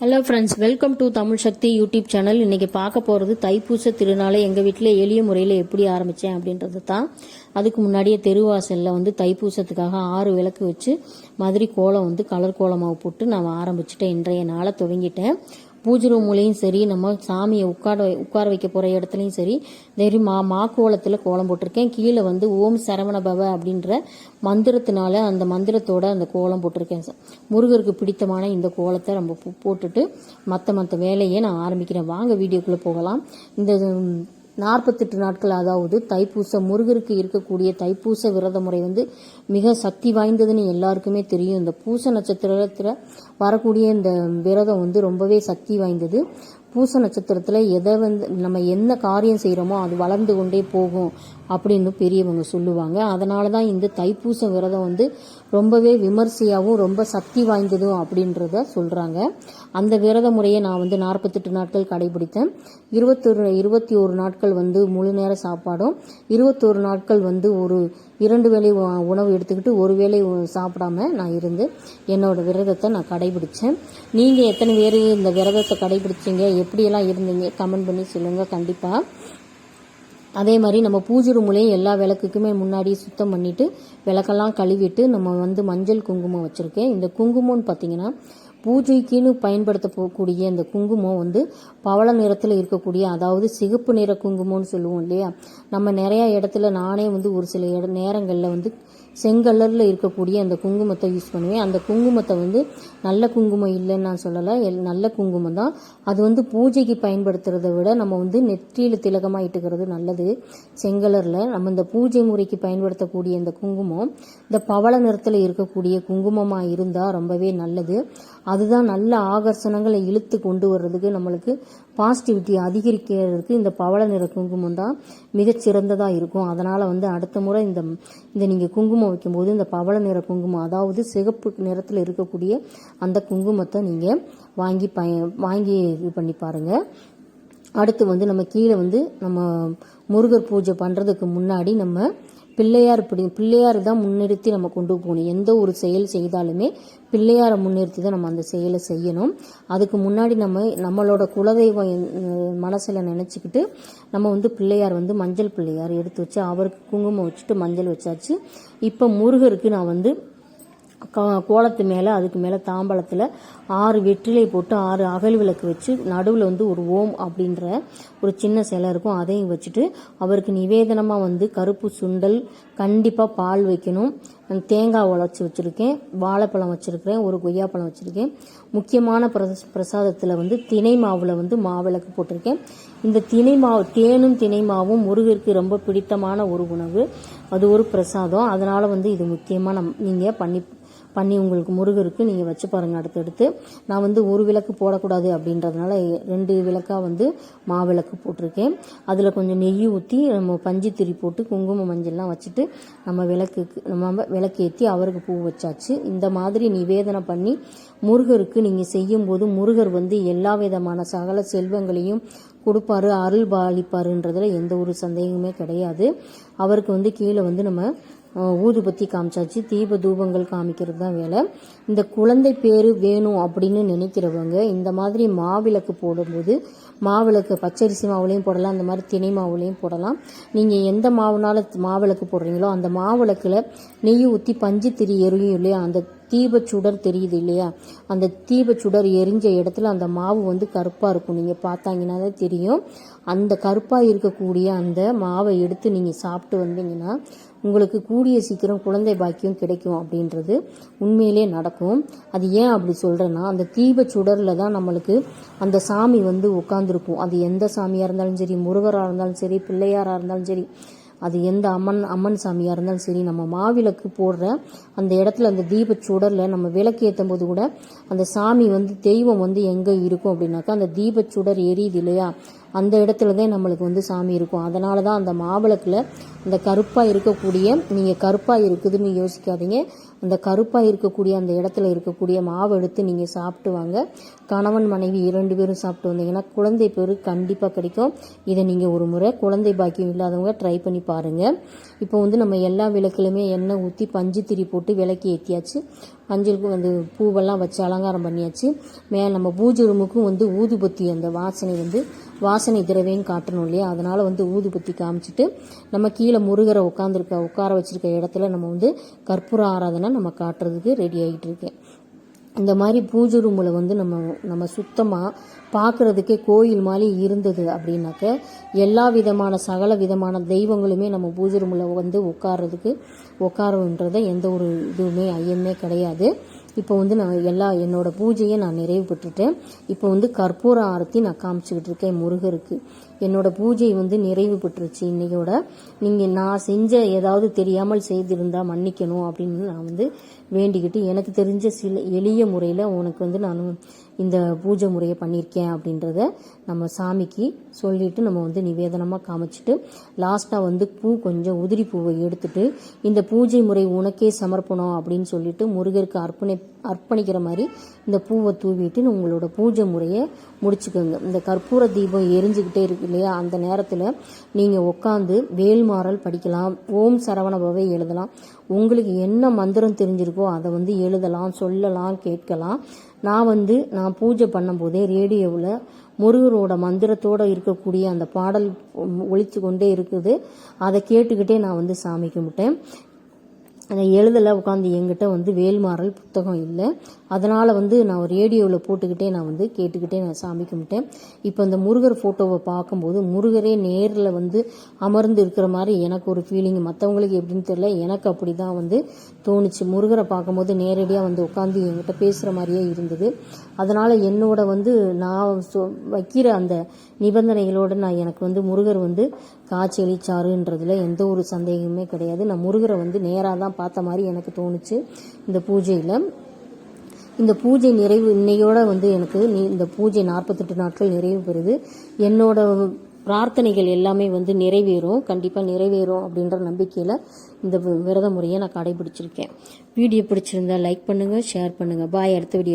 Hello friends welcome to Tamil Sakthi YouTube channel இன்றைக்கி பார்க்க போகிறது தைப்பூச திருநாளை எங்கள் வீட்டில் எளிய முறையில் எப்படி ஆரம்பித்தேன் அப்படின்றது தான். அதுக்கு முன்னாடியே தெருவாசலில் வந்து தைப்பூசத்துக்காக ஆறு விளக்கு வச்சு மாதிரி கோலம் வந்து கலர் கோலமாக போட்டு நான் ஆரம்பிச்சிட்டேன் இன்றைய நாளை துவங்கிட்டேன். பூஜை ரூம்லேயும் சரி நம்ம சாமியை உட்கார உட்கார வைக்க போகிற இடத்துலையும் சரி இதே மா மா கோலத்தில் கோலம் போட்டிருக்கேன். கீழே வந்து ஓம் சரவண பவ அப்படின்ற மந்திரத்தினால அந்த மந்திரத்தோட அந்த கோலம் போட்டிருக்கேன் சார். முருகருக்கு பிடித்தமான இந்த கோலத்தை நம்ம போட்டுட்டு மற்ற மற்ற வேலையை நான் ஆரம்பிக்கிறேன். வாங்க வீடியோக்குள்ளே போகலாம். இந்த நாற்பத்தெட்டு நாட்கள் அதாவது தைப்பூச முருகருக்கு இருக்கக்கூடிய தைப்பூச விரத முறை வந்து மிக சக்தி வாய்ந்ததுன்னு எல்லாருக்குமே தெரியும். இந்த பூச நட்சத்திரத்தில் வரக்கூடிய இந்த விரதம் வந்து ரொம்பவே சக்தி வாய்ந்தது. பூச நட்சத்திரத்தில் எதை வந்து நம்ம என்ன காரியம் செய்கிறோமோ அது வளர்ந்து கொண்டே போகும். அப்படின்னு பெரியவங்க சொல்லுவாங்க. அதனால தான் இந்த தைப்பூச விரதம் வந்து ரொம்பவே விமர்சையாகவும் ரொம்ப சக்தி வாய்ந்ததும் அப்படின்றத சொல்கிறாங்க அந்த விரத முறையை நான் வந்து நாற்பத்தெட்டு நாட்கள் கடைபிடித்தேன். இருபத்தொரு இருபத்தி ஒரு நாட்கள் வந்து முழு நேர சாப்பாடும் இருபத்தோரு நாட்கள் வந்து ஒரு இரண்டு வேளை உணவு எடுத்துக்கிட்டு ஒரு வேளை சாப்பிடாம நான் இருந்து என்னோட விரதத்தை நான் கடைபிடித்தேன் நீங்கள் எத்தனை பேர் இந்த விரதத்தை கடைபிடிச்சிங்க எப்படியெல்லாம் இருந்தீங்க கமெண்ட் பண்ணி சொல்லுங்கள் கண்டிப்பாக அதே மாதிரி நம்ம பூஜை ரூம்லேயும் எல்லா விளக்குக்குமே முன்னாடி சுத்தம் பண்ணிவிட்டு விளக்கெல்லாம் கழுவிட்டு நம்ம வந்து மஞ்சள் குங்குமம் வச்சுருக்கேன். இந்த குங்குமம்னு பார்த்தீங்கன்னா பூஜைக்குன்னு பயன்படுத்த போகக்கூடிய இந்த குங்குமம் வந்து பவள நிறத்தில் இருக்கக்கூடிய அதாவது சிகப்பு நிற குங்குமம்னு சொல்லுவோம் இல்லையா? நம்ம நிறையா இடத்துல நானே வந்து ஒரு சில இட நேரங்களில் வந்து செங்கலரில் இருக்கக்கூடிய அந்த குங்குமத்தை யூஸ் பண்ணுவேன். அந்த குங்குமத்தை வந்து நல்ல குங்குமம் இல்லைன்னு நான் சொல்லலை. எல்- நல்ல குங்குமம் தான். அது வந்து பூஜைக்கு பயன்படுத்துகிறத விட நம்ம வந்து நெற்றியில் திலகமாக இட்டுக்கிறது நல்லது. செங்கலரில் நம்ம இந்த பூஜை முறைக்கு பயன்படுத்தக்கூடிய இந்த குங்குமம் இந்த பவள நிறத்தில் இருக்கக்கூடிய குங்குமமாக இருந்தால் ரொம்பவே நல்லது. அதுதான் நல்ல ஆகர்ஷணங்களை இழுத்து கொண்டு வர்றதுக்கு நம்மளுக்கு பாசிட்டிவிட்டி அதிகரிக்கிறதுக்கு இந்த பவள நிற குங்குமம் தான் மிகச்சிறந்ததாக இருக்கும். அதனால் வந்து அடுத்த முறை இந்த இந்த நீங்கள் குங்குமம் வைக்கும்போது இந்த பவள நிற குங்குமம் அதாவது சிகப்பு நிறத்தில் இருக்கக்கூடிய அந்த குங்குமத்தை நீங்கள் வாங்கி பய வாங்கி இது பண்ணி பாருங்கள் அடுத்து வந்து நம்ம கீழே வந்து நம்ம முருகர் பூஜை பண்ணுறதுக்கு முன்னாடி நம்ம பிள்ளையார் இப்படி பிள்ளையார் தான் முன்னிறுத்தி நம்ம கொண்டு போகணும். எந்த ஒரு செயல் செய்தாலுமே பிள்ளையாரை முன்னிறுத்தி தான் நம்ம அந்த செயலை செய்யணும். அதுக்கு முன்னாடி நம்ம நம்மளோட குலதெய்வம் மனசில் நினச்சிக்கிட்டு நம்ம வந்து பிள்ளையார் வந்து மஞ்சள் பிள்ளையார் எடுத்து வச்சு அவருக்கு குங்குமம் வச்சுட்டு மஞ்சள் வச்சாச்சு. இப்போ முருகருக்கு நான் வந்து கோலத்து மேலே அதுக்கு மேலே தாம்பலத்தில் ஆறு வெற்றிலை போட்டு ஆறு அகல் விளக்கு வச்சு நடுவில் வந்து ஒரு ஓம் அப்படின்ற ஒரு சின்ன சிலை இருக்கும். அதையும் வச்சுட்டு அவருக்கு நிவேதனமாக வந்து கருப்பு சுண்டல் கண்டிப்பாக பால் வைக்கணும். தேங்காய் உழைச்சி வச்சுருக்கேன். வாழைப்பழம் வச்சுருக்கிறேன். ஒரு கொய்யாப்பழம் வச்சுருக்கேன். முக்கியமான பிரச பிரசாதத்தில் வந்து திணை மாவில் வந்து மாவிளக்கு போட்டிருக்கேன். இந்த திணை மாவு தேனும் திணை மாவும் முருகருக்கு ரொம்ப பிடித்தமான ஒரு உணவு. அது ஒரு பிரசாதம். அதனால் வந்து இது முக்கியமாக நம் நீங்கள் பண்ணி பண்ணி உங்களுக்கு முருகருக்கு நீங்கள் வச்சு பாருங்கள் அடுத்தடுத்து நான் வந்து ஒரு விளக்கு போடக்கூடாது அப்படின்றதுனால ரெண்டு விளக்காக வந்து மாவிளக்கு போட்டிருக்கேன். அதில் கொஞ்சம் நெய் ஊற்றி நம்ம பஞ்சு திரி போட்டு குங்கும மஞ்சள்லாம் வச்சுட்டு நம்ம விளக்குக்கு நம்ம விளக்கு ஏற்றி அவருக்கு பூ வச்சாச்சு. இந்த மாதிரி நிவேதனம் பண்ணி முருகருக்கு நீங்கள் செய்யும்போது முருகர் வந்து எல்லா விதமான சகல செல்வங்களையும் கொடுப்பாரு அருள் பாலிப்பாருன்றதுல எந்த ஒரு சந்தேகமே கிடையாது. அவருக்கு வந்து கீழே வந்து நம்ம ஊதுபத்தி காமிச்சாச்சு தீப தூபங்கள் காமிக்கிறது தான் வேலை. இந்த குழந்தை பேர் வேணும் அப்படின்னு நினைக்கிறவங்க இந்த மாதிரி மாவிளக்கு போடும்போது மாவிளக்கு பச்சரிசி மாவுலையும் போடலாம் அந்த மாதிரி திணை மாவுலையும் போடலாம். நீங்கள் எந்த மாவுனால மாவிளக்கு போடுறீங்களோ அந்த மாவிளக்கில் நெய் ஊற்றி பஞ்சு திரி எரியும் இல்லையா அந்த தீபச்சுடர் தெரியுது இல்லையா? அந்த தீபச்சுடர் எரிஞ்ச இடத்துல அந்த மாவு வந்து கருப்பாக இருக்கும். நீங்கள் பார்த்தாங்கன்னா தான் தெரியும். அந்த கருப்பாக இருக்கக்கூடிய அந்த மாவை எடுத்து நீங்கள் சாப்பிட்டு வந்தீங்கன்னா உங்களுக்கு கூடிய சீக்கிரம் குழந்தை பாக்கியம் கிடைக்கும் அப்படின்றது உண்மையிலே நடக்கும். அது ஏன் அப்படி சொல்கிறேன்னா அந்த தீப சுடரில் தான் நம்மளுக்கு அந்த சாமி வந்து உட்காந்துருக்கும் அது எந்த சாமியாக இருந்தாலும் சரி முருகராக இருந்தாலும் சரி பிள்ளையாராக இருந்தாலும் சரி அது எந்த அம்மன் அம்மன் சாமியாக இருந்தாலும் சரி நம்ம மாவிளக்கு போடுற அந்த இடத்துல அந்த தீப சுடரில் நம்ம விளக்கு ஏற்றும் போது கூட அந்த சாமி வந்து தெய்வம் வந்து எங்கே இருக்கும் அப்படின்னாக்கா அந்த தீப சுடர் எரியுது இல்லையா? அந்த இடத்துல தான் நம்மளுக்கு வந்து சாமி இருக்கும். அதனால தான் அந்த மாவிளக்கில் இந்த கருப்பாக இருக்கக்கூடிய நீங்கள் கருப்பாக இருக்குதுன்னு யோசிக்காதீங்க. அந்த கருப்பாக இருக்கக்கூடிய அந்த இடத்துல இருக்கக்கூடிய மாவு எடுத்து நீங்கள் சாப்பிட்டு வாங்க. கணவன் மனைவி இரண்டு பேரும் சாப்பிட்டு வந்தீங்கன்னா குழந்தை பேர் கண்டிப்பாக கிடைக்கும். இதை நீங்கள் ஒரு முறை குழந்தை பாக்கியம் இல்லாதவங்க ட்ரை பண்ணி பாருங்கள் இப்போ வந்து நம்ம எல்லா விளக்குலையுமே எண்ணெய் ஊற்றி பஞ்சு திரி போட்டு விளக்கி ஏற்றியாச்சு மஞ்சளுக்கு வந்து பூவெல்லாம் வச்சு அலங்காரம் பண்ணியாச்சு. மேலே நம்ம பூஜை ரூமுக்கும் வந்து ஊதுபத்தி அந்த வாசனை வந்து வாசனை திரவியம் காட்டணும் இல்லையா? அதனால் வந்து ஊதுபத்தி காமிச்சிட்டு நம்ம கீழே முருகரை உட்காந்துருக்க உட்கார வச்சுருக்க இடத்துல நம்ம வந்து கற்பூர ஆராதனை நம்ம காட்டுறதுக்கு ரெடி ஆகிட்டு இருக்கேன். இந்த மாதிரி பூஜை ரூமில் வந்து நம்ம நம்ம சுத்தமாக பார்க்குறதுக்கே கோயில் மாதிரி இருந்தது அப்படின்னாக்க எல்லா விதமான சகல விதமான தெய்வங்களுமே நம்ம பூஜை ரூமில் வந்து உட்கார்றதுக்கு உட்காருன்றத எந்த ஒரு இதுவுமே ஐயமே கிடையாது. இப்போ வந்து நான் எல்லா என்னோடய பூஜையை நான் நிறைவு பெற்றுட்டேன். இப்போ வந்து கற்பூர ஆரத்தி நான் காமிச்சிக்கிட்டு இருக்கேன் முருகருக்கு. என்னோட பூஜை வந்து நிறைவு பெற்றுச்சு. இன்னையோட நீங்கள் நான் செஞ்ச ஏதாவது தெரியாமல் செய்திருந்தா மன்னிக்கணும் அப்படின்னு நான் வந்து வேண்டிக்கிட்டு எனக்கு தெரிஞ்ச சில எளிய முறையில் உனக்கு வந்து நான் இந்த பூஜை முறையை பண்ணியிருக்கேன் அப்படின்றத நம்ம சாமிக்கு சொல்லிட்டு நம்ம வந்து நிவேதனமாக காமிச்சிட்டு லாஸ்ட்டாக வந்து பூ கொஞ்சம் உதிரி பூவை எடுத்துட்டு இந்த பூஜை முறை உனக்கே சமர்ப்பணம் அப்படின்னு சொல்லிட்டு முருகருக்கு அர்ப்பணி அர்ப்பணிக்கிற மாதிரி இந்த பூவை தூவிட்டு உங்களோட பூஜை முறையை முடிச்சுக்கோங்க. இந்த கற்பூர தீபம் எரிஞ்சுக்கிட்டே இருக்கு. இல்லையா? அந்த நேரத்தில் நீங்கள் உட்காந்து வேல்மாறல் படிக்கலாம் ஓம் சரவணபவை எழுதலாம். உங்களுக்கு என்ன மந்திரம் தெரிஞ்சிருக்கோ அதை வந்து எழுதலாம் சொல்லலாம் கேட்கலாம். நான் வந்து நான் பூஜை பண்ணும்போதே ரேடியோவில் முருகரோட மந்திரத்தோட இருக்கக்கூடிய அந்த பாடல் ஒழிச்சு கொண்டே இருக்குது. அதை கேட்டுக்கிட்டே நான் வந்து சாமி கும்பிட்டேன். எழுதலை உட்காந்து என்கிட்ட வந்து வேல்மாறல் புத்தகம் இல்லை. அதனால் வந்து நான் ரேடியோவில் போட்டுக்கிட்டே நான் வந்து கேட்டுக்கிட்டே நான் சாமி கும்பிட்டேன். இப்போ இந்த முருகர் ஃபோட்டோவை பார்க்கும்போது முருகரே நேரில் வந்து அமர்ந்து இருக்கிற மாதிரி எனக்கு ஒரு ஃபீலிங் மற்றவங்களுக்கு எப்படின்னு தெரியல எனக்கு அப்படி தான் வந்து தோணுச்சு. முருகரை பார்க்கும்போது நேரடியாக வந்து உட்காந்து என்கிட்ட பேசுகிற மாதிரியே இருந்தது. அதனால் என்னோட வந்து நான் சொ- வைக்கிற அந்த நிபந்தனைகளோடு நான் எனக்கு வந்து முருகர் வந்து காட்சி அளிச்சாருன்றதில் எந்த ஒரு சந்தேகமே கிடையாது. நான் முருகரை வந்து நேராக தான் பார்த்த மாதிரி எனக்கு தோணுச்சு இந்த பூஜையில். இந்த பூஜை நிறைவு இன்னையோட வந்து எனக்கு நீ- இந்த பூஜை நாற்பத்தெட்டு நாட்கள் நிறைவு பெறுது. என்னோட பிரார்த்தனைகள் எல்லாமே வந்து நிறைவேறும். கண்டிப்பாக நிறைவேறும் அப்படின்ற நம்பிக்கையில் இந்த வி- விரத முறையை நான் கடைபிடிச்சிருக்கேன். வீடியோ பிடிச்சிருந்தா லைக் பண்ணுங்கள் ஷேர் பண்ணுங்கள் பாய் அடுத்த வீடியோ